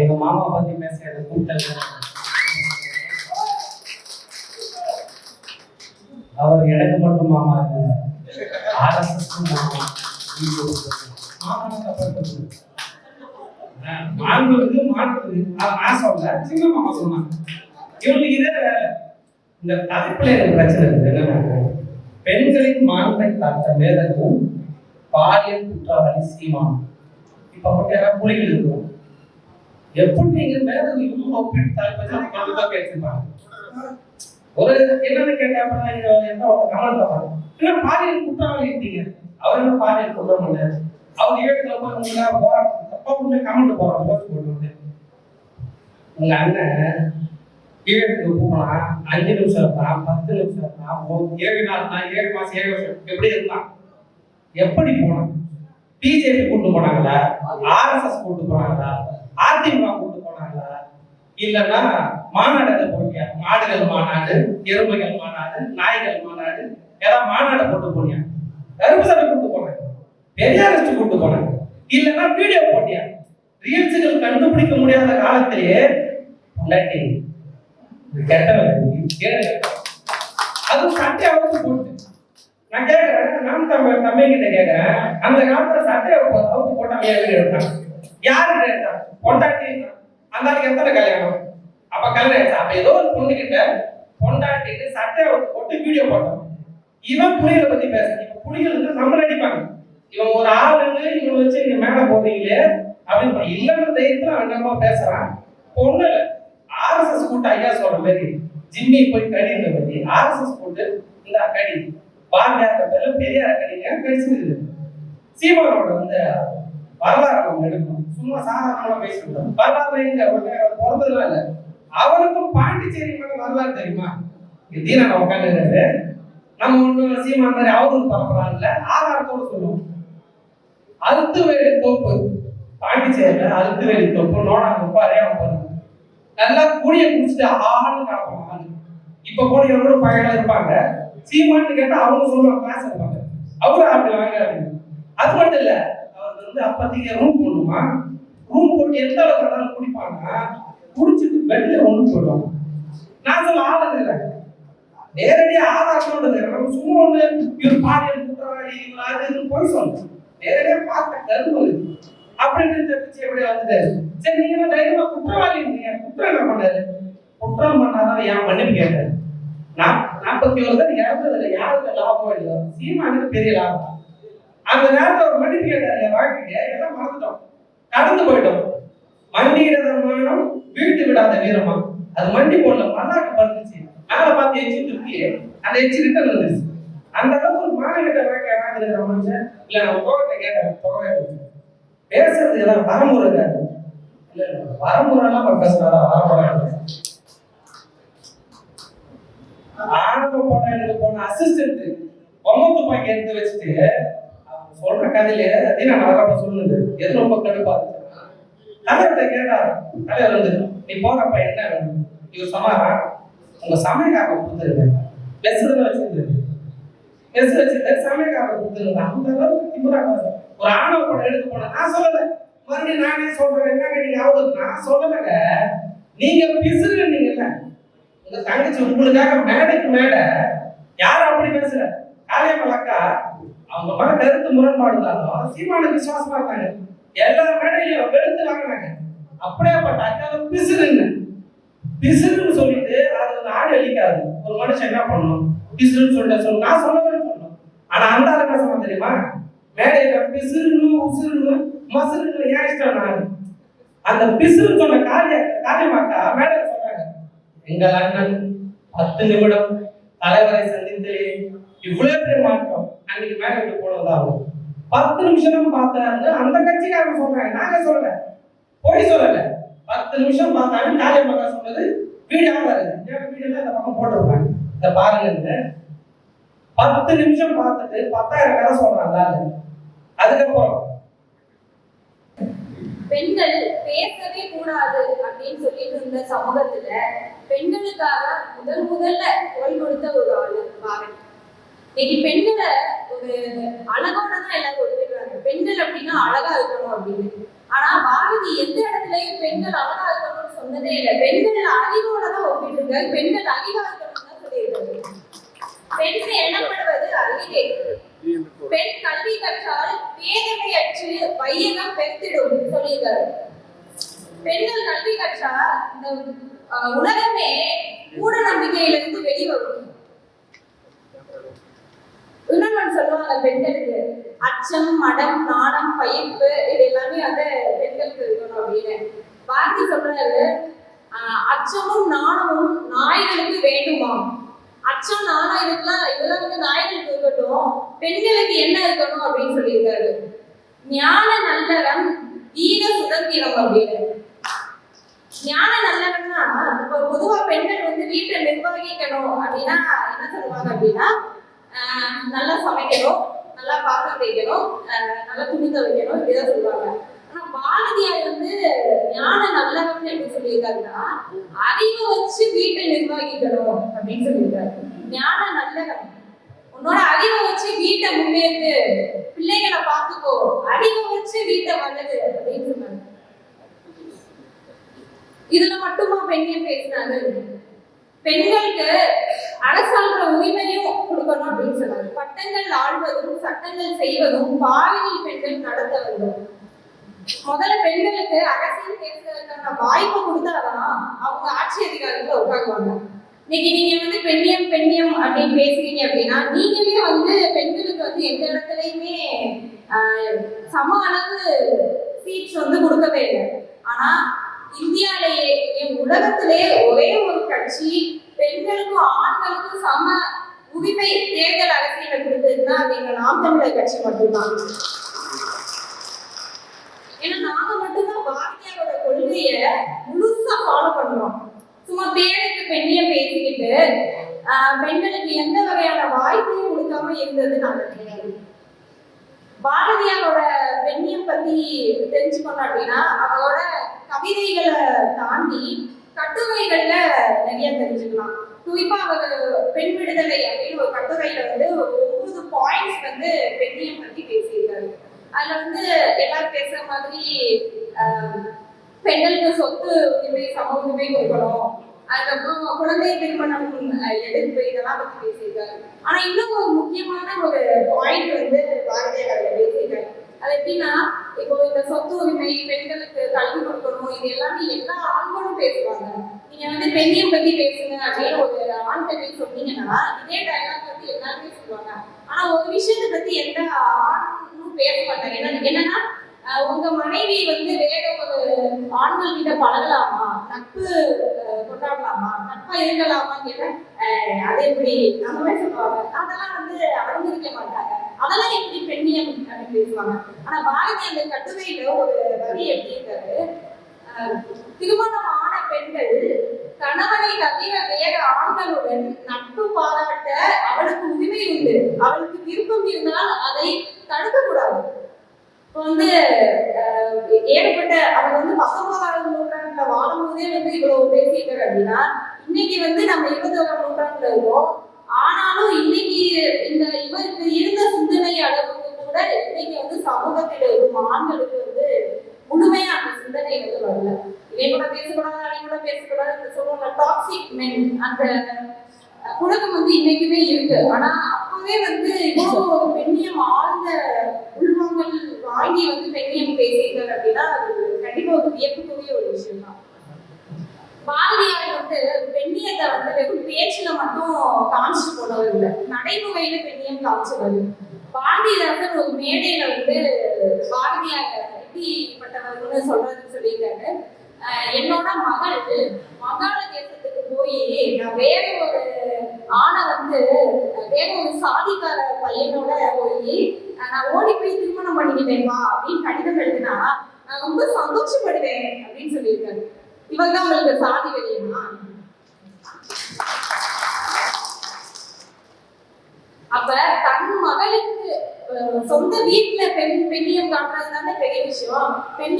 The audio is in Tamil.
எங்க மாமா பத்தி பேச எனக்கு கூப்பிட்டது அவர் எனக்கு மட்டும் மாமா இல்லை. ஆர்எஸ்எஸ் மாமா. மாமாவுக்கு அப்புறம் நான் சொல்ல சின்ன மாமா சொன்னாங்க. இவங்களுக்கு இதை இந்த தலைப்புல எனக்கு பிரச்சனை இருக்கு என்னன்னா பெண்களின் மாண்பை காத்த மேதகும் பாலியல் குற்றவாளி சீமான். இப்ப மட்டும் யாராவது புலிகள் இருக்கும்? எப்படி நீங்க மேதகு இவ்வளவு ஒப்பிட்டு தலைப்பை கண்டிப்பா பேசிருப்பாங்க ஒரு என்னன்னு கேட்டா அப்புறம் இங்க என்ன கமெண்ட் வராங்க என்ன பாலியல் குற்றவாளி இருக்கீங்க. அவர் என்ன பாலியல் குற்றம் பண்ணாரு? அவர் ஈழத்துல போய் உங்களை போராட்டம் தப்பா உங்களை கமெண்ட் போறாங்க போஸ்ட் போட்டு உங்க அண்ணன் ஈழத்துக்கு போனா அஞ்சு நிமிஷம் இருந்தான் பத்து நிமிஷம் இருந்தான் ஒரு ஏழு நாள் இருந்தான் ஏழு மாசம் ஏழு வருஷம் எப்படி இருந்தான்? எப்படி போனான்? பிஜேபி கூட்டு போனாங்களா? ஆர்எஸ்எஸ் கூட்டு போனாங்களா? அதிமுக கூட்டு போனாங்களா? இல்லைன்னா மாநாடு போட்டியா? மாடுகள் மாநாடு எருமைகள் மாநாடு நாய்கள் மாநாடு ஏதாவது மாநாடு போட்டு போனியா? கருப்பு கூட்டு போனாங்க பெரியாரிஸ்ட் கூட்டு போனாங்க இல்லைன்னா வீடியோ போட்டியா? ரீல்ஸுகள் கண்டுபிடிக்க முடியாத காலத்திலேயே பொண்டாட்டி இது கெட்டவன் அதுவும் சட்டை அவுத்து போட்டு. நான் கேட்கறேன் நான் தமிழ் தமிழ் கிட்ட கேட்கறேன் அந்த காலத்துல சட்டையை அவுத்து போட்டாங்க எடுத்தாங்க? யாரு எடுத்தாங்க பொண்டாட்டி அந்த ஆளுக்கு எத்தனை கல்யாணம்? அப்ப கல்யாணம் ஆயிடுச்சு? அப்ப ஏதோ ஒரு பொண்ணு கிட்ட பொண்டாட்டிட்டு சட்டையை ஒரு போட்டு வீடியோ போட்டான். இவன் புலிகளை பத்தி பேச இவன் புலிகளுக்கு நம்மள அடிப்பாங்க. இவன் ஒரு ஆளுன்னு இவன் வச்சு நீங்க மேல போறீங்களே அப்படின்னு இல்லைன்ற தைரியத்துல அண்ணமா பேசுறான். பொண்ணு இல்லை. ஆர்எஸ்எஸ் கூட்ட ஐயா சொல்ற மாதிரி ஜிம்மி போய் கடிந்த மாதிரி ஆர்எஸ்எஸ் கூட்டு இந்த கடி. பாரதியார் பேர்ல பெரியார் கடிங்க கடிச்சிருக்குது சீமானோட வந்து வரலாறு நம்ம எடுக்கணும். சும்மா சாதாரணமா பேசிட்டு வரலாறு எங்க? பிறந்ததுலாம் இல்ல. அவருக்கும் பாண்டிச்சேரி மேல வரலாறு தெரியுமா? இதே நம்ம உட்காந்துருக்காரு நம்ம ஒண்ணு சீமா மாதிரி அவரும் பரப்பலாம் இல்ல? ஆதாரத்தோட சொல்லுவோம். அழுத்துவேலி தோப்பு. பாண்டிச்சேரியில அழுத்துவேலி தோப்பு நோடா தோப்பு அரையாம போறாங்க நல்லா கூடிய குடிச்சிட்டு ஆன்னு கிடப்பாங்க ஆளு. இப்ப கூட கூட பழைய இருப்பாங்க. சீமான்னு கேட்டா அவங்க சொல்லுவாங்க கிளாஸ் இருப்பாங்க அவரும் அப்படி வாங்க அது மட்டும் இல்ல வந்து அப்பத்திக்கு ரூம் போடணுமா? ரூம் போட்டு எந்த அளவுக்கு வேணாலும் குடிப்பாங்க. குடிச்சிட்டு பெட்ல ஒண்ணு போடுவாங்க நான் சொல்ல ஆள் இல்லை நேரடியாக ஆதாரத்தோட நம்ம சும்மா ஒண்ணு இவர் பாலியல் குற்றவாளி அது இதுன்னு போய் சொல்லணும். நேரடியாக பார்த்த கருத்து அப்படின்னு தெரிஞ்சு எப்படி வந்துட்டாரு. சரி நீங்க தைரியமா குற்றவாளி இருந்தீங்க குற்றம் என்ன பண்ணாரு? குற்றம் பண்ணாதான் ஏன் மன்னிப்பு கேட்டாரு. நான் நாற்பத்தி ஒரு தான் இறந்ததுல யாருக்கு லாபம் இல்லையோ? சீமானுக்கு பெரிய லாபம். அந்த நேரத்தில் ஒரு மன்னிப்பு கேட்டாரு எல்லாம் மறந்துட்டோம். கடந்து போயிட்டோம். மண்டியிடாத மானம் வீழ்த்து விடாத வீரமா. அது மண்டி போடல மல்லாக்க படுத்துச்சு மேல பார்த்து எச்சு துப்பி அந்த எச்சு ரிட்டர்ன் வந்துருச்சு அந்த அளவுக்கு ஒரு மாநிலத்தை வாழ்க்கை வாழ்ந்துருக்கிற மனுஷன் இல்ல நம்ம கோவத்தை கேட்டேன் தொகை பேசுறது எல்லாம் வரமுறை இல்ல இல்ல வரமுறைலாம் நம்ம பேசுறாரா வரமுறை ஆணவ போராட்டத்துக்கு போன அசிஸ்டன்ட் பொம்மை துப்பாக்கி எடுத்து வச்சுட்டு சொல்ற கதையில அதையும் நான் அழகா சொல்லுது. எது ரொம்ப கடுப்பா இருக்கு தலைவர்கிட்ட கேட்டாரு தலைவர் வந்து நீ போறப்ப என்ன இவர் சொன்னாரா உங்க சமயக்காக கொடுத்துருங்க. பெஸ்ல வச்சிருந்தது. பெஸ் வச்சிருந்த சமயக்காக கொடுத்துருங்க. அந்த அளவுக்கு திமுறா ஒரு ஆணவ படம் எடுத்து போன நான் சொல்லல. மறுபடியும் நானே சொல்றேன். என்னங்க நீங்க ஆகுது நான் சொல்லலங்க. நீங்க பிசுறுன்னீங்கல்ல உங்க தங்கச்சி உங்களுக்காக மேடைக்கு மேடை யாரும் அப்படி பேசுற? காளியம்மா அக்கா அவங்க மேல கருத்து முரண்பாடு இருந்தாலும் சீமான விசுவாசமா இருந்தாங்க எல்லா மேடையிலையும் வெளுத்து வாங்கினாங்க அப்படியேப்பட்ட அக்காவை பிசுறுன்னு. பிசுறுன்னு சொல்லிட்டு அது வந்து ஆடு அழிக்காது. ஒரு மனுஷன் என்ன பண்ணணும்? பிசுறுன்னு சொல்லிட்டு சொல்லணும் நான் சொல்லவே சொல்லணும். ஆனா அந்த ஆளு என்ன தெரியுமா? மேடையில பிசுறுன்னு உசுறுன்னு மசுறுன்னு ஏன் இஷ்டம் நான் அந்த பிசுறுன்னு சொன்ன காரிய காரியமாக்கா மேடையில சொன்னாங்க. எங்கள் அண்ணன் பத்து நிமிடம் தலைவரை சந்தித்து இவ்வளவு பெரிய மாற்றம். அன்னைக்கு மேல விட்டு போனதாகும் பத்து நிமிஷம் பார்த்தாரு அந்த கட்சிக்காரங்க சொல்றாங்க. நாங்க சொல்லல. போய் சொல்லல. பத்து நிமிஷம் பார்த்தாங்க காலை மக்கள் சொன்னது வீடா ஆகாது வீடியோ இந்த பக்கம் போட்டிருப்பாங்க. இந்த பாருங்க பத்து நிமிஷம் பார்த்துட்டு பத்தாயிரம் கதை சொல்றாங்க அதுக்கப்புறம். பெண்கள் பேசவே கூடாது அப்படின்னு சொல்லிட்டு இருந்த சமூகத்துல பெண்களுக்காக முதல் முதல்ல குரல் கொடுத்த ஒரு ஆளு பாரதி. இன்னைக்கு பெண்களை அழகோட தான் எல்லாரும் ஒத்துக்கிறாங்க பெண்கள் அப்படின்னா அழகா இருக்கணும் அப்படின்னு. ஆனா பாரதி எந்த இடத்துலயும் பெண்கள் அழகா இருக்கணும்னு சொன்னதே இல்லை. பெண்கள் அறிவோட தான் ஒப்பிட்டு இருக்காரு பெண்கள் அறிவா இருக்கணும்னு தான் சொல்லியிருக்காரு பெண் எண்ணப்படுவது அறிவே. பெண் கல்வி கற்றால் வேதனை அற்று வையகம் பெருத்திடும் சொல்லியிருக்காரு. பெண்கள் கல்வி கற்றா இந்த உலகமே மூட நம்பிக்கையிலிருந்து வெளிவரும். இன்னொன்னு சொல்லுவாங்க பெண்களுக்கு. அச்சம் மடம் நாணம் பயிர்ப்பு இது எல்லாமே வந்து பெண்களுக்கு இருக்கணும் அப்படின்னு. பாரதி சொல்றாரு ஆஹ், அச்சமும் நாணமும் நாய்களுக்கு வேண்டுமாம் அச்சம் நாணம் இதெல்லாம் இதெல்லாம் வந்து நாய்களுக்கு இருக்கட்டும் பெண்களுக்கு என்ன இருக்கணும் அப்படின்னு சொல்லியிருக்காரு. ஞான நல்லறம் வீர சுதந்திரம் அப்படின்னு. ஞான நல்லவன்னா இப்ப பொதுவா பெண்கள் வந்து வீட்டை நிர்வகிக்கணும் அப்படின்னா என்ன சொல்லுவாங்க அப்படின்னா நல்லா சமைக்கணும் நல்லா பாத்திரம் வைக்கணும் நல்லா துணி துவைக்கணும் இப்படிதான் சொல்லுவாங்க. ஆனா பாரதியார் வந்து ஞான நல்லவன் எப்படி சொல்லியிருக்காருன்னா அறிவை வச்சு வீட்டை நிர்வகிக்கணும் அப்படின்னு சொல்லியிருக்காரு. ஞான நல்லவன் உன்னோட அறிவை வச்சு வீட்டை முன்னேற்று பிள்ளைகளை பார்த்துக்கோ அறிவை வச்சு வீட்டை வந்தது அப்படின்னு சொன்னாங்க இதுல மட்டுமா பெண்ணியம் பேசினாங்க பெண்களுக்கு அரசாங்க உரிமையும் கொடுக்கணும் அப்படின்னு சொன்னாங்க. பட்டங்கள் ஆள்வதும் சட்டங்கள் செய்வதும் பாலியல் பெண்கள் நடத்த வேண்டும் முதல்ல பெண்களுக்கு அரசியல் பேசுவதற்கான வாய்ப்பு கொடுத்தாதான் அவங்க ஆட்சி அதிகாரத்துல உட்காருவாங்க. இன்னைக்கு நீங்க வந்து பெண்ணியம் பெண்ணியம் அப்படின்னு பேசுறீங்க அப்படின்னா நீங்களே வந்து பெண்களுக்கு வந்து எந்த இடத்துலயுமே சம அளவு சீட்ஸ் வந்து கொடுக்கவே இல்லை. ஆனா இந்தியாலேயே என் ஒரே ஒரு கட்சி பெண்களுக்கும் ஆண்களுக்கும் சம உரிமை தேர்தல் அரசியல கொடுத்ததுன்னா அது எங்க நாம் தமிழர் கட்சி மட்டும்தான். ஏன்னா நாங்க மட்டும்தான் பாரதியாரோட கொள்கைய முழுசா ஃபாலோ பண்றோம். சும்மா பேருக்கு பெண்ணிய பேசிக்கிட்டு ஆஹ், பெண்களுக்கு எந்த வகையான வாய்ப்பையும் கொடுக்காம இருந்தது நாங்க கிடையாது. பாரதியாரோட பெண்ணியம் பத்தி தெரிஞ்சுக்கணும் அப்படின்னா அவரோட கவிதைகளை தாண்டி கட்டுரைகள்ல நிறைய தெரிஞ்சுக்கலாம். குறிப்பா அவர் பெண் விடுதலை அப்படின்னு ஒரு கட்டுரையில வந்து ஒரு ஒன்பது பாயிண்ட்ஸ் வந்து பெண்ணியம் பத்தி பேசியிருக்காரு. அதுல வந்து எல்லாரும் பேசுற மாதிரி பெண்களுக்கு சொத்து உரிமை சம உரிமை கொடுக்கணும். அதுக்கப்புறம் குழந்தை திருமணம் எதிர்ப்பு இதெல்லாம் பத்தி பேசியிருக்காரு. ஆனா இன்னும் ஒரு முக்கியமான ஒரு பாயிண்ட் வந்து பாரதியார் அதுல பேசியிருக்காரு. அது எப்படின்னா இப்போ இந்த சொத்து உரிமை பெண்களுக்கு கல்வி கொடுக்கணும் இது எல்லாமே எல்லா ஆண்களும் பேசுவாங்க. நீங்க வந்து பெண்ணியம் பத்தி பேசுங்க அப்படின்னு ஒரு ஆண் பத்தி சொன்னீங்கன்னா இதே டைலாக் வந்து எல்லாருமே சொல்லுவாங்க. ஆனா ஒரு விஷயத்தை பத்தி எந்த ஆணும் பேச மாட்டாங்க. என்ன என்னன்னா உங்க மனைவி வந்து வேற ஒரு ஆண்கள் கிட்ட பழகலாமா? நட்பு கொண்டாடலாமா? நட்பா இருக்கலாமா கேட்டா அது எப்படி? நம்ம சொல்லுவாங்க? அதெல்லாம் வந்து அனுமதிக்க மாட்டாங்க. அதெல்லாம் எப்படி பெண்ணியம் அப்படின்னு பேசுவாங்க? ஆனா பாரதி அந்த கட்டுரையில ஒரு வரி எழுதியிருக்காரு. திருமணமான பெண்கள் கணவனை தவிர வேற ஆண்களுடன் நட்பு பாராட்ட அவளுக்கு உரிமை உண்டு. அவளுக்கு விருப்பம் இருந்தால் அதை தடுக்க கூடாது இப்போ வந்து ஏற்பட்ட அவர் வந்து பத்தொன்பதாவது நூற்றாண்டுல வாழும்போதே வந்து இவ்வளவு பேசியிருக்காரு அப்படின்னா இன்னைக்கு வந்து நம்ம இருபத்தோராம் நூற்றாண்டுல இருக்கோம். ஆனாலும் இன்னைக்கு இந்த இவருக்கு இருந்த சிந்தனை அளவுக்கு கூட இன்னைக்கு வந்து சமூகத்தில் இருக்கும் ஆண்களுக்கு வந்து முழுமையா அந்த சிந்தனை வந்து வரல. இதை கூட பேசக்கூடாது? அதை கூட பேசக்கூடாது? இந்த சொல்லுவாங்க டாக்ஸிக் மென் அந்த அஹ், புழக்கம் வந்து இன்னைக்குமே இருக்கு. ஆனா அப்பவே வந்து இவ்வளவு ஒரு பெண்ணியம் ஆழ்ந்த உள்வாங்கல் வாங்கி வந்து பெண்ணியம் பேசியிருக்காரு அப்படின்னா அது கண்டிப்பா ஒரு வியப்புக்குரிய ஒரு விஷயம் தான் பாரதியார் வந்து பெண்ணியத்தை வந்து வெறும் பேச்சுல மட்டும் காமிச்சு போனவர் இல்லை. நடைமுறையில பெண்ணியம் காமிச்சவர். பாரதிதாசன் ஒரு மேடையில வந்து பாரதியார் எப்படிப்பட்டவர்னு சொல்றதுன்னு சொல்லியிருக்காரு. என்னோட மகள் வங்காள தேசத்துக்கு போய் நான் வேற ஒரு ஆணை வந்து வேற ஒரு சாதிக்கார பையனோட போய் நான் ஓடி போய் திருமணம் பண்ணிக்கிட்டேன்பா அப்படின்னு கடிதம் எழுதினா நான் ரொம்ப சந்தோஷப்படுவேன் அப்படின்னு சொல்லியிருக்காரு. இவங்க தான் உங்களுக்கு சாதி வெளியுமா அப்ப தன் மகளுக்கு சொந்த வீட்டுல பெண் பெண்ணியம் காட்டுறது தானே பெரிய விஷயம். பெண்ணி